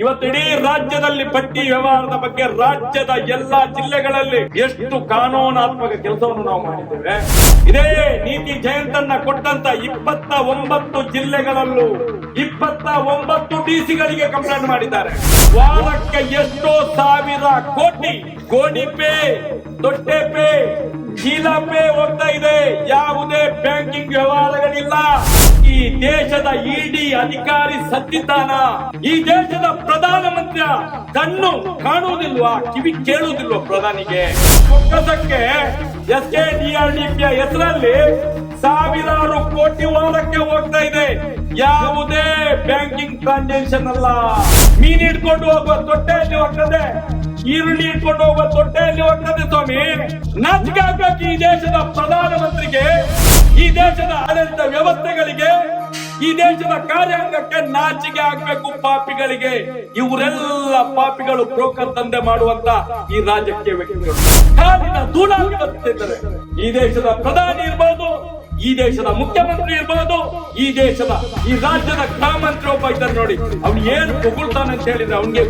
ಇವತ್ತು ಇಡೀ ರಾಜ್ಯದಲ್ಲಿ ಪಟ್ಟಿ ವ್ಯವಹಾರದ ಬಗ್ಗೆ ರಾಜ್ಯದ ಎಲ್ಲಾ ಜಿಲ್ಲೆಗಳಲ್ಲಿ ಎಷ್ಟು ಕಾನೂನಾತ್ಮಕ ಕೆಲಸವನ್ನು ನಾವು ಮಾಡಿದ್ದೇವೆ. ಇದೇ ನೀತಿ ಜಯಂತನ್ನ ಕೊಟ್ಟಂತ ಇಪ್ಪತ್ತ ಒಂಬತ್ತು ಜಿಲ್ಲೆಗಳಲ್ಲೂ ಇಪ್ಪತ್ತ ಒಂಬತ್ತು ಡಿಸಿಗಳಿಗೆ ಕಂಪ್ಲೇಂಟ್ ಮಾಡಿದ್ದಾರೆ. ವಾರಕ್ಕೆ ಎಷ್ಟೋ ಸಾವಿರ ಕೋಟಿ ಗೋಣಿಪೆ ದೊಡ್ಡೆಪೆ ಚೀಲಪೆ ಹೋಗ್ತಾ ಇದೆ. ಯಾವುದೇ ಬ್ಯಾಂಕಿಂಗ್ ವ್ಯವಹಾರಗಳಿಲ್ಲ. ದೇಶದ ಇಡಿ ಅಧಿಕಾರಿ ಸತ್ತಿದ್ದಾನ? ಈ ದೇಶದ ಪ್ರಧಾನಮಂತ್ರಿ ಕಣ್ಣು ಕಾಣುವುದಿಲ್ವಾ, ಕಿವಿ ಕೇಳುವುದಿಲ್ವಾ ಪ್ರಧಾನಿಗೆ? ಒಕ್ಕಸಕ್ಕೆ ಎಸ್ ಕೆ ಡಿ ಹೆಸರಲ್ಲಿ ಸಾವಿರಾರು ಕೋಟಿ ವಾರಕ್ಕೆ ಹೋಗ್ತಾ ಇದೆ. ಯಾವುದೇ ಬ್ಯಾಂಕಿಂಗ್ ಟ್ರಾನ್ಸಾಕ್ಷನ್ ಅಲ್ಲ. ಮೀನ್ ಹಿಡ್ಕೊಂಡು ಹೋಗುವ ತೊಟ್ಟೆಯಲ್ಲಿ ಹೋಗ್ತದೆ. ಈರುಳ್ಳಿ ಇಟ್ಕೊಂಡು ಹೋಗುವ ತೊಟ್ಟೆಯಲ್ಲಿ ಹೋಗ್ತದೆ ಸ್ವಾಮಿ. ನಾಚಿಕೆ ಈ ದೇಶದ ಪ್ರಧಾನಮಂತ್ರಿಗೆ. ಈ ದೇಶದ ಆಡಳಿತ ವ್ಯವಸ್ಥೆಗಳಿಗೆ ಈ ದೇಶದ ಕಾರ್ಯಾಂಗಕ್ಕೆ ನಾಚಿಕೆ ಆಗ್ಬೇಕು ಪಾಪಿಗಳಿಗೆ. ಇವರೆಲ್ಲ ಪಾಪಿಗಳು ಬ್ರೋಕರ್ ದಂಧೆ ಮಾಡುವಂತ ಈ ರಾಜಕೀಯ ವ್ಯಕ್ತಿಗಳು. ಈ ದೇಶದ ಪ್ರಧಾನಿ ಇರ್ಬೋದು, ಈ ದೇಶದ ಮುಖ್ಯಮಂತ್ರಿ ಇರ್ಬೋದು, ಈ ದೇಶದ, ಈ ರಾಜ್ಯದ ಗೃಹ ಮಂತ್ರಿ ಒಬ್ಬ ಇದ್ದಾರೆ ನೋಡಿ. ಅವ್ನು ಏನು ಹೊಗಳ್ತಾನೆ ಅಂತ ಹೇಳಿದ್ರೆ ಅವನಿಗೆ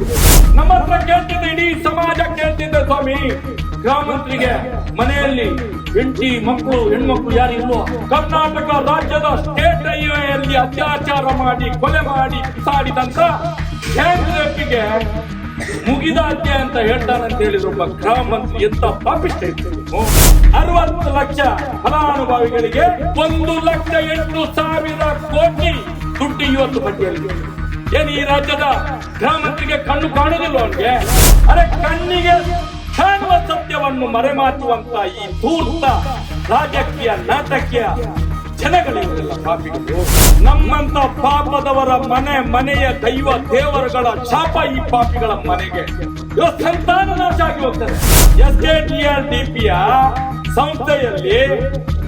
ನಮ್ಮ ಹತ್ರ ಕೇಳ್ತಿದ್ದೆ, ಇಡೀ ಸಮಾಜ ಕೇಳ್ತಿದ್ದೆ ಸ್ವಾಮಿ. ಗ್ರಾಮಂತ್ರಿಗೆ ಮಂತ್ರಿಗೆ ಮನೆಯಲ್ಲಿ ಹೆಂಡತಿ, ಮಕ್ಕಳು, ಹೆಣ್ಮಕ್ಳು ಯಾರು ಇಲ್ವೋ, ಕರ್ನಾಟಕ ರಾಜ್ಯದ ಸ್ಟೇಟ್ ಹೈವೇಯಲ್ಲಿ ಅತ್ಯಾಚಾರ ಮಾಡಿ, ಕೊಲೆ ಮಾಡಿ ಸಾಡಿದಂತ ಗೆ ಮುಗಿದ ಅಂತ ಹೇಳ್ತಾನೆ ಅಂತ ಹೇಳಿದ್ರು. ಒಬ್ಬ ಗ್ರಾಮ ಮಂತ್ರಿ ಎಂತ ಪಾಪಿಷ್ಟ ಅರವತ್ತು ಲಕ್ಷ ಫಲಾನುಭವಿಗಳಿಗೆ ಒಂದು ಲಕ್ಷ ಎಂಟು ಸಾವಿರ ಕೋಟಿ ದುಡ್ಡು ಇವತ್ತು ಬಡ್ಡಿಯಲ್ಲಿ. ಏನ್ ಈ ರಾಜ್ಯದ ಮಂತ್ರಿಗೆ ಕಣ್ಣು ಕಾಣುವುದಿಲ್ಲ ಅವನಿಗೆ? ಅರೆ ಕಣ್ಣಿಗೆ ಕಾಣುವ ಸತ್ಯವನ್ನು ಮರೆಮಾಚುವಂತ ಈ ಧೂರ್ತ ರಾಜಕೀಯ ನಾಟಕೀಯ ಜನಗಳಿವರೆಲ್ಲ ಪಾಪಿಗಳು ನಮ್ಮಂತ ಪಾಪದವರ ಮನೆ, ಮನೆಯ ದೈವ ದೇವರುಗಳ ಶಾಪ ಈ ಪಾಪಿಗಳ ಮನೆಗೆ. ಸಂತಾನ ನಾಶ ಆಗಿ ಹೋಗ್ತದೆ S K T R D ಪಿಯ ಸಂಸ್ಥೆಯಲ್ಲಿ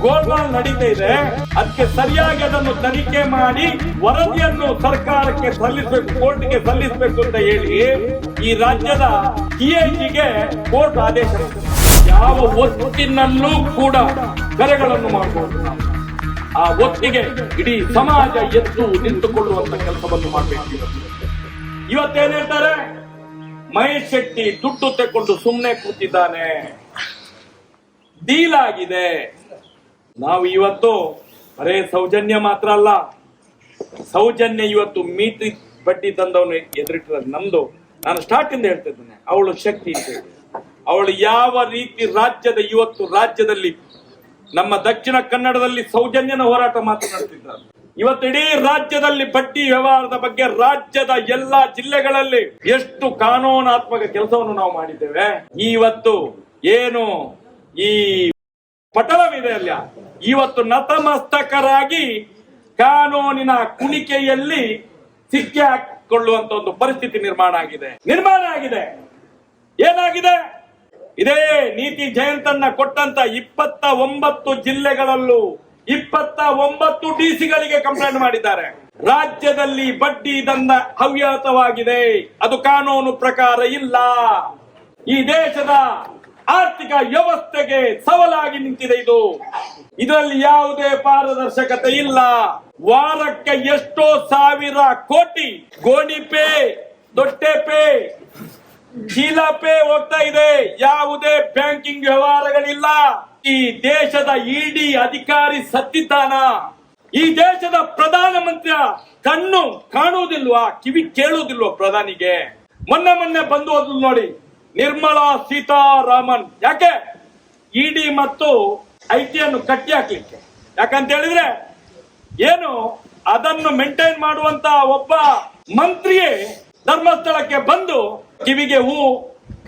ಗೋಲ್ಮಾಲ್ ನಡೀತಾ ಇದೆ. ಅದಕ್ಕೆ ಸರಿಯಾಗಿ ಅದನ್ನು ತನಿಖೆ ಮಾಡಿ ವರದಿಯನ್ನು ಸರ್ಕಾರಕ್ಕೆ ಸಲ್ಲಿಸಬೇಕು, ಕೋರ್ಟ್ಗೆ ಸಲ್ಲಿಸಬೇಕು ಅಂತ ಹೇಳಿ ಈ ರಾಜ್ಯದ ಟಿಐಜಿಗೆ ಕೋರ್ಟ್ ಆದೇಶ. ಯಾವ ಒತ್ತಿನಲ್ಲೂ ಕೂಡ ಕರೆಗಳನ್ನು ಮಾಡಬಹುದು ಆ ಒತ್ತಿಗೆ ಇಡೀ ಸಮಾಜ ಎದ್ದು ನಿಂತುಕೊಳ್ಳುವಂತ ಕೆಲಸವನ್ನು ಮಾಡಬೇಕು ಇವತ್ತೇನ್ ಹೇಳ್ತಾರೆ? ಮಹೇಶ್ ಶೆಟ್ಟಿ ದುಡ್ಡು ತೆಕ್ಕೊಂಡು ಸುಮ್ಮನೆ ಕೂತಿದ್ದಾನೆ. ಡೀಲ್ ಆಗಿದೆ. ನಾವು ಇವತ್ತು ಬರೇ ಸೌಜನ್ಯ ಮಾತ್ರ ಅಲ್ಲ, ಸೌಜನ್ಯ ಇವತ್ತು ಮೀತಿ ಬಡ್ಡಿ ತಂದವನು ಎದುರಿಟ್ಟಿರೋದು ನಮ್ದು. ನಾನು ಸ್ಟಾರ್ಟ್ ಇಂದ ಹೇಳ್ತಿದ್ದೇನೆ, ಅವಳು ಶಕ್ತಿ ಅವಳು ಯಾವ ರೀತಿ ರಾಜ್ಯದ, ಇವತ್ತು ರಾಜ್ಯದಲ್ಲಿ ನಮ್ಮ ದಕ್ಷಿಣ ಕನ್ನಡದಲ್ಲಿ ಸೌಜನ್ಯನ ಹೋರಾಟ ಮಾತನಾಡುತ್ತಿದ್ದಾರೆ ಇವತ್ತು ಇಡೀ ರಾಜ್ಯದಲ್ಲಿ ಬಡ್ಡಿ ವ್ಯವಹಾರದ ಬಗ್ಗೆ ರಾಜ್ಯದ ಎಲ್ಲಾ ಜಿಲ್ಲೆಗಳಲ್ಲಿ ಎಷ್ಟು ಕಾನೂನಾತ್ಮಕ ಕೆಲಸವನ್ನು ನಾವು ಮಾಡಿದ್ದೇವೆ. ಇವತ್ತು ಏನು ಈ ಪಟಲವಿದೆ ಅಲ್ಲ. ಇವತ್ತು ನತಮಸ್ತಕರಾಗಿ ಕಾನೂನಿನ ಕುಣಿಕೆಯಲ್ಲಿ ಸಿಕ್ಕಿ ಹಾಕಿಕೊಳ್ಳುವಂತ ಒಂದು ಪರಿಸ್ಥಿತಿ ನಿರ್ಮಾಣ ಆಗಿದೆ. ನಿರ್ಮಾಣ ಆಗಿದೆ. ಏನಾಗಿದೆ? ಇದೇ ನೀತಿ ಜಯಂತನ್ನ ಕೊಟ್ಟಂತ ಇಪ್ಪತ್ತ ಒಂಬತ್ತು ಜಿಲ್ಲೆಗಳಲ್ಲೂ ಇಪ್ಪತ್ತ ಒಂಬತ್ತು ಡಿಸಿಗಳಿಗೆ ಕಂಪ್ಲೇಂಟ್ ಮಾಡಿದ್ದಾರೆ. ರಾಜ್ಯದಲ್ಲಿ ಬಡ್ಡಿ ದಂದ ಹವ್ಯಾತವಾಗಿದೆ ಅದು ಕಾನೂನು ಪ್ರಕಾರ ಇಲ್ಲ. ಈ ದೇಶದ ಆರ್ಥಿಕ ವ್ಯವಸ್ಥೆಗೆ ಸವಾಲಾಗಿ ನಿಂತಿದೆ ಇದು. ಇದರಲ್ಲಿ ಯಾವುದೇ ಪಾರದರ್ಶಕತೆ ಇಲ್ಲ. ವಾರಕ್ಕೆ ಎಷ್ಟೋ ಸಾವಿರ ಕೋಟಿ ಗೋಣಿಪೆ ಚೀಲಪೆ ಹೋಗ್ತಾ ಇದೆ. ಯಾವುದೇ ಬ್ಯಾಂಕಿಂಗ್ ವ್ಯವಹಾರಗಳಿಲ್ಲ. ಈ ದೇಶದ ಇಡಿ ಅಧಿಕಾರಿ ಸತ್ತಿದ್ದಾನ. ಈ ದೇಶದ ಪ್ರಧಾನ ಮಂತ್ರಿ ಕಣ್ಣು ಕಾಣುವುದಿಲ್ವಾ, ಕಿವಿ ಕೇಳುವುದಿಲ್ವಾ ಪ್ರಧಾನಿಗೆ? ಮೊನ್ನೆ ಮೊನ್ನೆ ಬಂದು ಹೋದ್ ನೋಡಿ, ನಿರ್ಮಲಾ ಸೀತಾರಾಮನ್. ಯಾಕೆ? ಇಡಿ ಮತ್ತು ಐಟಿಯನ್ನು ಕಟ್ಟಿ ಹಾಕ್ಲಿಕ್ಕೆ. ಯಾಕಂತ ಹೇಳಿದ್ರೆ ಏನು, ಅದನ್ನು ಮೇಂಟೈನ್ ಮಾಡುವಂತ ಒಬ್ಬ ಮಂತ್ರಿಯೇ ಧರ್ಮಸ್ಥಳಕ್ಕೆ ಬಂದು ಕಿವಿಗೆ ಹೂ,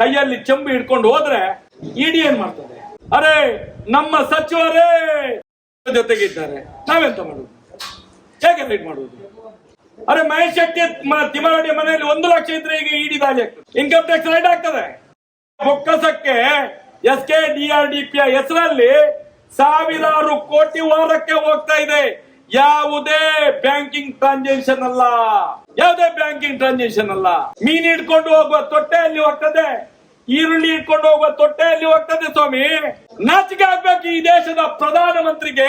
ಕೈಯಲ್ಲಿ ಚೆಂಬು ಹಿಡ್ಕೊಂಡು ಹೋದ್ರೆ ಇಡಿ ಏನ್ ಮಾಡ್ತದೆ? ಅರೆ, ನಮ್ಮ ಸಚಿವರೇ! ಜೊತೆಗಿದ್ದಾರೆ. ನಾವೆಂತ ಮಾಡುದು? ಹೇಗೆ ಲೀಡ್ ಮಾಡುವುದು ಅರೆ, ಮಹೇಶ್ ಶೆಟ್ಟಿ ತಿಮ್ಮರಡಿ ಮನೆಯಲ್ಲಿ ಒಂದು ಲಕ್ಷ ಇದ್ರೆ ಈಗ ಇಡಿ ದಾಳಿ ಇನ್ಕಮ್ ಟ್ಯಾಕ್ಸ್ ರೈಡ್ ಆಗ್ತದೆ. ಬೊಕ್ಕಸಕ್ಕೆ S K D R D P ಹೆಸರಲ್ಲಿ ಸಾವಿರಾರು ಕೋಟಿ ವಾರಕ್ಕೆ ಹೋಗ್ತಾ ಇದೆ. ಯಾವುದೇ ಬ್ಯಾಂಕಿಂಗ್ ಟ್ರಾನ್ಸಾಕ್ಷನ್ ಅಲ್ಲ. ಯಾವುದೇ ಬ್ಯಾಂಕಿಂಗ್ ಟ್ರಾನ್ಸಾಕ್ಷನ್ ಅಲ್ಲ. ಮೀನ್ ಹಿಡ್ಕೊಂಡು ಹೋಗುವ ತೊಟ್ಟೆಯಲ್ಲಿ ಹೋಗ್ತದೆ. ಈರುಳ್ಳಿ ಇಟ್ಕೊಂಡು ಹೋಗುವ ತೊಟ್ಟೆಯಲ್ಲಿ ಹೋಗ್ತದೆ ಸ್ವಾಮಿ. ನಾಚಿಕೆ ಆಗ್ಬೇಕು ಈ ದೇಶದ ಪ್ರಧಾನಮಂತ್ರಿಗೆ,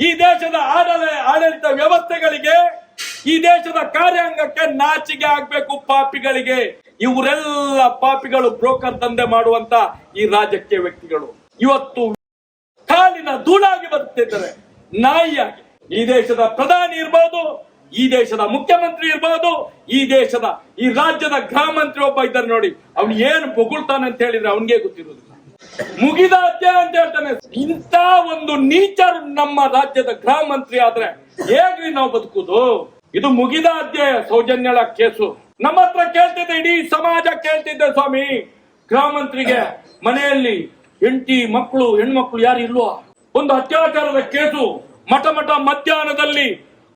ಈ ದೇಶದ ಆಡಳ, ಆಡಳಿತ ವ್ಯವಸ್ಥೆಗಳಿಗೆ, ಈ ದೇಶದ ಕಾರ್ಯಾಂಗಕ್ಕೆ ನಾಚಿಕೆ ಆಗ್ಬೇಕು ಪಾಪಿಗಳಿಗೆ. ಇವರೆಲ್ಲ ಪಾಪಿಗಳು ಬ್ರೋಕರ್ ದಂಧೆ ಮಾಡುವಂತ ಈ ರಾಜಕೀಯ ವ್ಯಕ್ತಿಗಳು. ಇವತ್ತು ಕಾಲಿನ ಧೂಳಾಗಿ ಬರ್ತಿದ್ದಾರೆ ನಾಯಿಯಾಗಿ. ಈ ದೇಶದ ಪ್ರಧಾನಿ ಇರ್ಬೋದು, ಈ ದೇಶದ ಮುಖ್ಯಮಂತ್ರಿ ಇರ್ಬೋದು, ಈ ದೇಶದ, ಈ ರಾಜ್ಯದ ಗೃಹ ಒಬ್ಬ ಇದ್ದಾರೆ ನೋಡಿ. ಅವನು ಏನು ಬೊಗಳ್ತಾನೆ ಅಂತ ಹೇಳಿದ್ರೆ ಅವನಿಗೆ ಗೊತ್ತಿರೋದಿಲ್ಲ ಮುಗಿದ ಅಧ್ಯಾಯ ಅಂತ ಹೇಳ್ತಾನೆ, ಇಂಥ ಒಂದು ನೀಚರು ನಮ್ಮ ರಾಜ್ಯದ ಗೃಹ ಮಂತ್ರಿ ಆದ್ರೆ ಹೇಗ್ರಿ ನಾವು ಬದುಕುದು? ಇದು ಮುಗಿದ ಅಧ್ಯಯ ಸೌಜನ್ಯಳ ಕೇಸು. ನಮ್ಮ ಹತ್ರ ಕೇಳ್ತಿದ್ದೆ, ಇಡೀ ಸಮಾಜ ಕೇಳ್ತಿದ್ದೆ ಸ್ವಾಮಿ. ಗೃಹ ಮಂತ್ರಿಗೆ ಮನೆಯಲ್ಲಿ ಹೆಂಡತಿ, ಮಕ್ಕಳು, ಹೆಣ್ಮಕ್ಳು ಯಾರು ಇಲ್ವಾ? ಒಂದು ಅತ್ಯಾಚಾರದ ಕೇಸು. ಮಠ ಮಠ ಮಧ್ಯಾಹ್ನದಲ್ಲಿ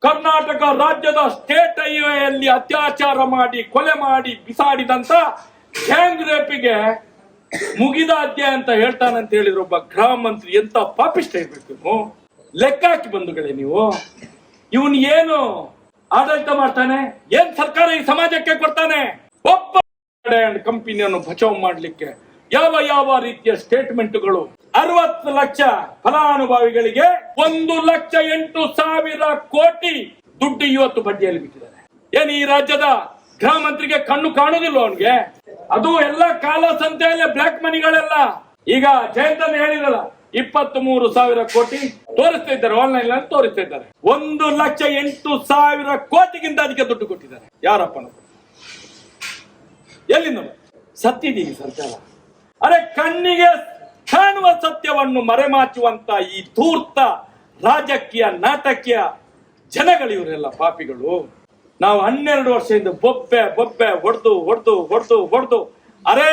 ಕರ್ನಾಟಕ ರಾಜ್ಯದ ಸ್ಟೇಟ್ ಹೈವೇಯಲ್ಲಿ ಅತ್ಯಾಚಾರ ಮಾಡಿ, ಕೊಲೆ ಮಾಡಿ, ಬಿಸಾಡಿದಂತ ಗ್ಯಾಂಗ್ ರೇಪಿಗೆ ಮುಗಿದ ಅಧ್ಯಾಯ ಅಂತ ಹೇಳ್ತಾನಂತ ಹೇಳಿದ್ರು ಒಬ್ಬ ಗೃಹ ಮಂತ್ರಿ. ಎಂತ ಪಾಪಿಷ್ಟ ಇರ್ಬೇಕು ನೀವು? ಲೆಕ್ಕ ಹಾಕಿ ಬಂಧುಗಳೇ ನೀವು. ಇವನ್ ಏನು ಆಡಳಿತ ಮಾಡ್ತಾನೆ? ಏನ್ ಸರ್ಕಾರ ಈ ಸಮಾಜಕ್ಕೆ ಕೊಡ್ತಾನೆ? ಒಬ್ಬ ಕಂಪನಿಯನ್ನು ಬಚಾವ್ ಮಾಡ್ಲಿಕ್ಕೆ. ಯಾವ ಯಾವ ರೀತಿಯ ಸ್ಟೇಟ್ಮೆಂಟ್ಗಳು ಅರವತ್ತು ಲಕ್ಷ ಫಲಾನುಭವಿಗಳಿಗೆ ಒಂದು ಲಕ್ಷ ಎಂಟು ಸಾವಿರ ಕೋಟಿ ದುಡ್ಡು ಇವತ್ತು ಬಡ್ಡಿಯಲ್ಲಿ ಬಿಟ್ಟಿದ್ದಾರೆ. ಏನು ಈ ರಾಜ್ಯದ ಗೃಹ ಮಂತ್ರಿಗೆ ಕಣ್ಣು ಕಾಣುದಿಲ್ಲ ಅವನಿಗೆ? ಅದು ಎಲ್ಲ ಕಾಲ ಸಂತೆಯಲ್ಲೇ ಬ್ಲಾಕ್ ಮನಿಗಳೆಲ್ಲ ಈಗ ಜಯಂತನ್ ಹೇಳಿದಲ್ಲ ಇಪ್ಪತ್ತ್ ಮೂರು ಸಾವಿರ ಕೋಟಿ ತೋರಿಸ್ತಾ ಇದ್ದಾರೆ ಆನ್ಲೈನ್ ಅಲ್ಲಿ ತೋರಿಸ್ತಾ ಇದ್ದಾರೆ. ಒಂದು ಲಕ್ಷ ಎಂಟು ಸಾವಿರ ಕೋಟಿಗಿಂತ ಅದಕ್ಕೆ ದುಡ್ಡು ಕೊಟ್ಟಿದ್ದಾರೆ. ಯಾರಪ್ಪ ಎಲ್ಲಿಂದ ಸತ್ತಿದ್ದೀನಿ ಸರ್ಕಾರ. ಅರೆ ಕಣ್ಣಿಗೆ ಕಾಣುವ ಸತ್ಯವನ್ನು ಮರೆಮಾಚುವಂತ ಈ ಧೂರ್ತ ರಾಜಕೀಯ ನಾಟಕೀಯ ಜನಗಳು ಇವರೆಲ್ಲ ಪಾಪಿಗಳು. ನಾವು ಹನ್ನೆರಡು ವರ್ಷದಿಂದ ಬೊಬ್ಬೆ ಬೊಬ್ಬೆ ಹೊಡೆದು ಹೊಡೆದು ಹೊಡೆದು ಹೊಡೆದು ಅರೆ,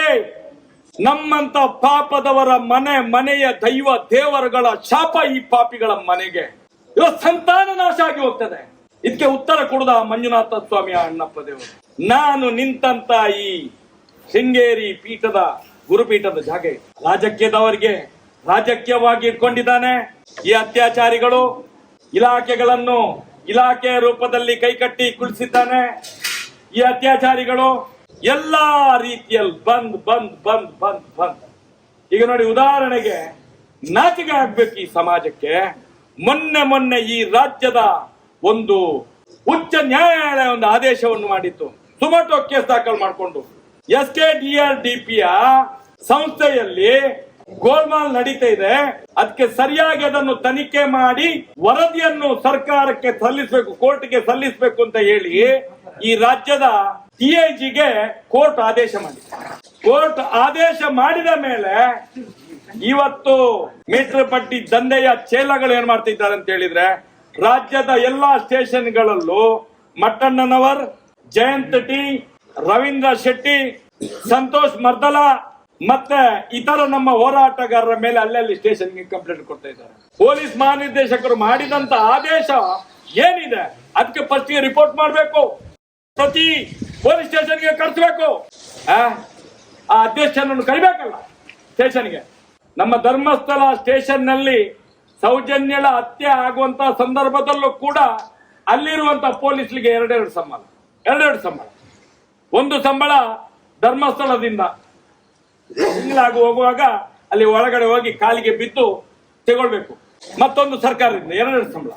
ನಮ್ಮಂತ ಪಾಪದವರ ಮನೆ, ಮನೆಯ ದೈವ ದೇವರುಗಳ ಶಾಪ ಈ ಪಾಪಿಗಳ ಮನೆಗೆ. ಇವತ್ತು ಸಂತಾನ ನಾಶ ಆಗಿ ಹೋಗ್ತದೆ. ಇದಕ್ಕೆ ಉತ್ತರ ಕೊಡದ ಮಂಜುನಾಥ ಸ್ವಾಮಿ ಅಣ್ಣಪ್ಪ ದೇವರು. ನಾನು ನಿಂತಂತ ಈ ಶೃಂಗೇರಿ ಪೀಠದ ಗುರುಪೀಠದ ಜಾಗ. ರಾಜಕೀಯದವರಿಗೆ ರಾಜಕೀಯವಾಗಿ ಇಟ್ಕೊಂಡಿದ್ದಾನೆ. ಈ ಅತ್ಯಾಚಾರಿಗಳು ಇಲಾಖೆಗಳನ್ನು ಇಲಾಖೆ ರೂಪದಲ್ಲಿ ಕೈಕಟ್ಟಿ ಕುಳಿಸಿದ್ದಾನೆ. ಈ ಅತ್ಯಾಚಾರಿಗಳು ಎಲ್ಲಾ ರೀತಿಯಲ್ಲಿ ಬಂದ್ ಬಂದ್ ಬಂದ್ ಬಂದ್ ಬಂದ್. ಈಗ ನೋಡಿ ಉದಾಹರಣೆಗೆ ನಾಚಿಕೆ ಆಗ್ಬೇಕು ಈ ಸಮಾಜಕ್ಕೆ. ಮೊನ್ನೆ ಮೊನ್ನೆ ಈ ರಾಜ್ಯದ ಒಂದು ಉಚ್ಚ ನ್ಯಾಯಾಲಯ ಒಂದು ಆದೇಶವನ್ನು ಮಾಡಿತ್ತು. ಸುಮಟೋ ಕೇಸ್ ದಾಖಲು ಮಾಡಿಕೊಂಡು. S K D R D ಪಿಯ ಸಂಸ್ಥೆಯಲ್ಲಿ ಗೋಲ್ಮಾಲ್ ನಡೀತಾ ಇದೆ. ಅದಕ್ಕೆ ಸರಿಯಾಗಿ ಅದನ್ನು ತನಿಖೆ ಮಾಡಿ ವರದಿಯನ್ನು ಸರ್ಕಾರಕ್ಕೆ ಸಲ್ಲಿಸಬೇಕು, ಕೋರ್ಟ್ಗೆ ಸಲ್ಲಿಸಬೇಕು ಅಂತ ಹೇಳಿ ಈ ರಾಜ್ಯದ ಟಿಐಜಿಗೆ ಕೋರ್ಟ್ ಆದೇಶ ಮಾಡಿದೆ. ಕೋರ್ಟ್ ಆದೇಶ ಮಾಡಿದ ಮೇಲೆ ಇವತ್ತು ಮೀಟರ್ ಪಟ್ಟಿ ದಂಧೆಯ ಚೇಲಗಳು ಏನ್ ಮಾಡ್ತಿದ್ದಾರೆ ಅಂತ ಹೇಳಿದ್ರೆ, ರಾಜ್ಯದ ಎಲ್ಲಾ ಸ್ಟೇಷನ್ಗಳಲ್ಲೂ ಮಟ್ಟಣ್ಣನವರ್, ಜಯಂತ್ ಟಿ ರವೀಂದ್ರ ಶೆಟ್ಟಿ, ಸಂತೋಷ್ ಮರ್ದಲ ಮತ್ತೆ ಇತರ ನಮ್ಮ ಹೋರಾಟಗಾರರ ಮೇಲೆ ಅಲ್ಲಲ್ಲಿ ಸ್ಟೇಷನ್ಗೆ ಕಂಪ್ಲೇಂಟ್ ಕೊಡ್ತಾ ಇದ್ದಾರೆ. ಪೊಲೀಸ್ ಮಹಾನಿರ್ದೇಶಕರು ಮಾಡಿದಂತ ಆದೇಶ ಏನಿದೆ? ಅದಕ್ಕೆ ಫಸ್ಟ್ ರಿಪೋರ್ಟ್ ಮಾಡಬೇಕು. ಪ್ರತಿ ಪೊಲೀಸ್ ಸ್ಟೇಷನ್ಗೆ ಕಳಿಸ್ಬೇಕು ಆ? ಅಧ್ಯಕ್ಷನನ್ನು ಕರಿಬೇಕಲ್ಲ ಸ್ಟೇಷನ್ಗೆ. ನಮ್ಮ ಧರ್ಮಸ್ಥಳ ಸ್ಟೇಷನ್ನಲ್ಲಿ ಸೌಜನ್ಯಳ ಹತ್ಯೆ ಆಗುವಂತ ಸಂದರ್ಭದಲ್ಲೂ ಕೂಡ ಅಲ್ಲಿರುವಂತ ಪೊಲೀಸ್ಗೆ ಎರಡೆರಡು ಸಮ್ಮಾನ ಎರಡೆರಡು ಸಂಬಳ. ಒಂದು ಸಂಬಳ ಧರ್ಮಸ್ಥಳದಿಂದ ತಿಂಗಳಾಗಿ ಹೋಗುವಾಗ ಅಲ್ಲಿ ಒಳಗಡೆ ಹೋಗಿ ಕಾಲಿಗೆ ಬಿದ್ದು ತಗೊಳ್ಬೇಕು. ಮತ್ತೊಂದು ಸರ್ಕಾರದಿಂದ, ಎರಡೆರಡು ಸಂಬಳ.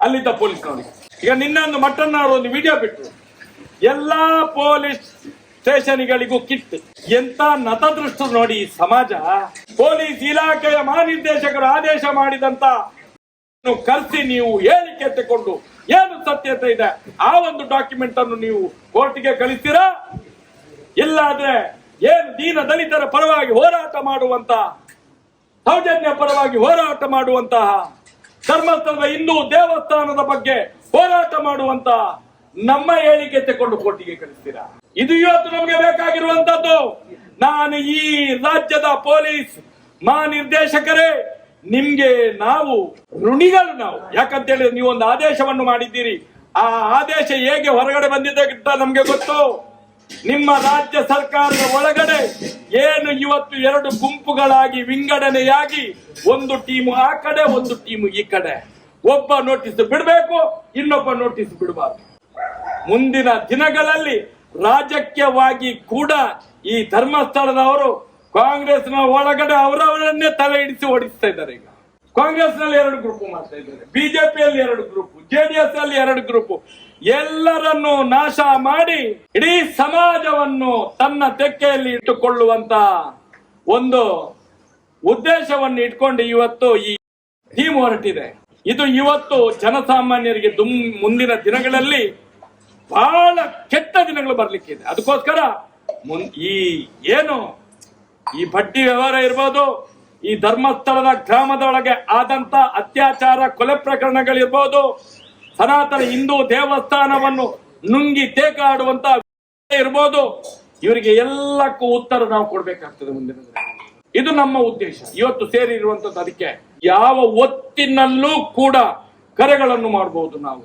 ಅಲ್ಲಿದ್ದ ಪೊಲೀಸ್ನವರಿಗೆ. ಈಗ ನಿನ್ನೆ ಒಂದು ಮಟ್ಟನ್ನ ಅವರು ಒಂದು ವಿಡಿಯೋ ಬಿಟ್ಟರು ಎಲ್ಲಾ ಪೊಲೀಸ್ ಸ್ಟೇಷನ್ಗಳಿಗೂ ಕಿಟ್. ಎಂತ ನತದೃಷ್ಟ ನೋಡಿ ಈ ಸಮಾಜ. ಪೊಲೀಸ್ ಇಲಾಖೆಯ ಮಹಾನಿರ್ದೇಶಕರು ಆದೇಶ ಮಾಡಿದಂತ ಕರೆಸಿ ನೀವು ಹೇಳಿಕೆ ತಕೊಂಡು ಏನು ಸತ್ಯತೆ ಇದೆ? ಆ ಒಂದು ಡಾಕ್ಯುಮೆಂಟ್ ಅನ್ನು ನೀವು ಕೋರ್ಟ್ಗೆ ಕಳಿಸ್ತೀರಾ? ಇಲ್ಲಾದ್ರೆ ಏನು ದೀನ ದಲಿತರ ಪರವಾಗಿ ಹೋರಾಟ ಮಾಡುವಂತ, ಸೌಜನ್ಯ ಪರವಾಗಿ ಹೋರಾಟ ಮಾಡುವಂತಹ, ಧರ್ಮಸ್ಥಳದ ಹಿಂದೂ ದೇವಸ್ಥಾನದ ಬಗ್ಗೆ ಹೋರಾಟ ಮಾಡುವಂತಹ ನಮ್ಮ ಹೇಳಿಕೆ ತಗೊಂಡು ಕೋರ್ಟಿಗೆ ಕಳಿಸ್ತೀರಾ? ಇದು ಇವತ್ತು ನಮಗೆ ಬೇಕಾಗಿರುವಂತದ್ದು. ನಾನು ಈ ರಾಜ್ಯದ ಪೊಲೀಸ್ ಮಹಾನಿರ್ದೇಶಕರೇ ನಿಮ್ಗೆ ನಾವು ಋಣಿಗಳು ನಾವು. ಯಾಕಂತ ಹೇಳಿದ್ರೆ ನೀವು ಒಂದು ಆದೇಶವನ್ನು ಮಾಡಿದ್ದೀರಿ. ಆ ಆದೇಶ ಹೇಗೆ ಹೊರಗಡೆ ಬಂದಿದೆ ನಮ್ಗೆ ಗೊತ್ತು? ನಿಮ್ಮ ರಾಜ್ಯ ಸರ್ಕಾರದ ಒಳಗಡೆ ಏನು ಇವತ್ತು ಎರಡು ಗುಂಪುಗಳಾಗಿ ವಿಂಗಡಣೆಯಾಗಿ ಒಂದು ಟೀಮು ಆ ಕಡೆ, ಒಂದು ಟೀಮು ಈ ಕಡೆ. ಒಬ್ಬ ನೋಟಿಸ್ ಬಿಡಬೇಕು, ಇನ್ನೊಬ್ಬ ನೋಟಿಸ್ ಬಿಡಬಾರ್ದು. ಮುಂದಿನ ದಿನಗಳಲ್ಲಿ ರಾಜಕೀಯವಾಗಿ ಕೂಡ ಈ ಧರ್ಮಸ್ಥಳದವರು ಕಾಂಗ್ರೆಸ್ನ ಒಳಗಡೆ ಅವರವರನ್ನೇ ತಲೆ ಇಡಿಸಿ ಓಡಿಸ್ತಾ ಇದ್ದಾರೆ ಈಗ. ಕಾಂಗ್ರೆಸ್ನಲ್ಲಿ ಎರಡು ಗ್ರೂಪ್ ಮಾಡ್ತಾ ಇದ್ದಾರೆ. ಬಿಜೆಪಿಯಲ್ಲಿ ಎರಡು ಗ್ರೂಪ್ ಜೆಡಿಎಸ್ ಅಲ್ಲಿ ಎರಡು ಗ್ರೂಪ್. ಎಲ್ಲರನ್ನು ನಾಶ ಮಾಡಿ ಇಡೀ ಸಮಾಜವನ್ನು ತನ್ನ ತೆಕ್ಕೆಯಲ್ಲಿ ಇಟ್ಟುಕೊಳ್ಳುವಂತ ಒಂದು ಉದ್ದೇಶವನ್ನು ಇಟ್ಕೊಂಡು ಇವತ್ತು ಈ ಥೀಮ್ ಹೊರಟಿದೆ. ಇದು ಇವತ್ತು ಜನಸಾಮಾನ್ಯರಿಗೆ ದುಮ್, ಮುಂದಿನ ದಿನಗಳಲ್ಲಿ ಬಹಳ ಕೆಟ್ಟ ದಿನಗಳು ಬರ್ಲಿಕ್ಕಿದೆ. ಅದಕ್ಕೋಸ್ಕರ ಈ ಏನು ಈ ಬಡ್ಡಿ ವ್ಯವಹಾರ ಇರ್ಬೋದು, ಈ ಧರ್ಮಸ್ಥಳದ ಗ್ರಾಮದೊಳಗೆ ಆದಂತ ಅತ್ಯಾಚಾರ ಕೊಲೆ ಪ್ರಕರಣಗಳಿರ್ಬೋದು, ಸನಾತನ ಹಿಂದೂ ದೇವಸ್ಥಾನವನ್ನು ನುಂಗಿ ತೇಕಾಡುವಂತ ಇರ್ಬೋದು, ಇವರಿಗೆ ಎಲ್ಲಕ್ಕೂ ಉತ್ತರ ನಾವು ಕೊಡ್ಬೇಕಾಗ್ತದೆ ಮುಂದಿನ. ಇದು ನಮ್ಮ ಉದ್ದೇಶ ಇವತ್ತು ಸೇರಿರುವಂತದ್ದು ಅದಕ್ಕೆ ಯಾವ ಒತ್ತಿನಲ್ಲೂ ಕೂಡ ಕರೆಗಳನ್ನು ಮಾಡಬಹುದು ನಾವು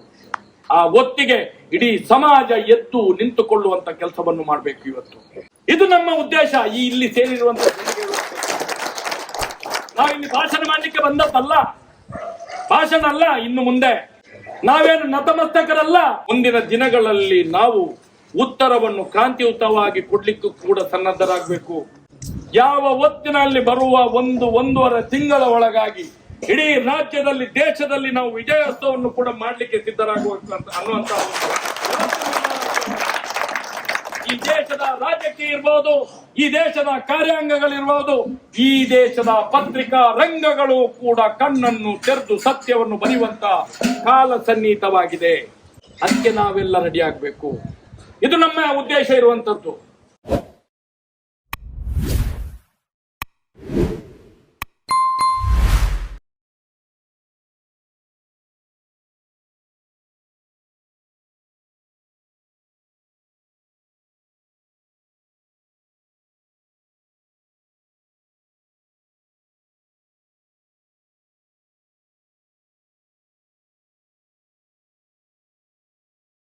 ಆ ಒತ್ತಿಗೆ ಇಡೀ ಸಮಾಜ ಎದ್ದು ನಿಂತುಕೊಳ್ಳುವಂತ ಕೆಲಸವನ್ನು ಮಾಡಬೇಕು ಇವತ್ತು. ಇದು ನಮ್ಮ ಉದ್ದೇಶ, ಈ ಇಲ್ಲಿ ಸೇರಿರುವಂತ ನಾವಿಲ್ಲಿ ಭಾಷಣ ಮಾಡಲಿಕ್ಕೆ ಬಂದದ್ದಲ್ಲ. ಭಾಷಣ ಅಲ್ಲ, ಇನ್ನು ಮುಂದೆ. ನಾವೇನು ನತಮಸ್ತಕರಲ್ಲ. ಮುಂದಿನ ದಿನಗಳಲ್ಲಿ ನಾವು ಉತ್ತರವನ್ನು ಕ್ರಾಂತಿಯುತವಾಗಿ ಕೊಡ್ಲಿಕ್ಕೂ ಕೂಡ ಸನ್ನದ್ಧರಾಗಬೇಕು. ಯಾವ ಒತ್ತಿನಲ್ಲಿ ಬರುವ ಒಂದು ಒಂದೂವರೆ ತಿಂಗಳ ಒಳಗಾಗಿ ಇಡೀ ರಾಜ್ಯದಲ್ಲಿ, ದೇಶದಲ್ಲಿ ನಾವು ವಿಜಯೋತ್ಸವವನ್ನು ಕೂಡ ಮಾಡಲಿಕ್ಕೆ ಸಿದ್ಧರಾಗುವಂತ ಅನ್ನುವಂತ ಈ ದೇಶದ ರಾಜಕೀಯ ಇರ್ಬೋದು, ಈ ದೇಶದ ಕಾರ್ಯಾಂಗಗಳಿರ್ಬೋದು, ಈ ದೇಶದ ಪತ್ರಿಕಾ ರಂಗಗಳು ಕೂಡ ಕಣ್ಣನ್ನು ತೆರೆದು ಸತ್ಯವನ್ನು ಬರೆಯುವಂತ ಕಾಲ ಸನ್ನಿಹಿತವಾಗಿದೆ. ಅದಕ್ಕೆ ನಾವೆಲ್ಲ ರೆಡಿ ಆಗ್ಬೇಕು. ಇದು ನಮ್ಮ ಉದ್ದೇಶ ಇರುವಂತದ್ದು.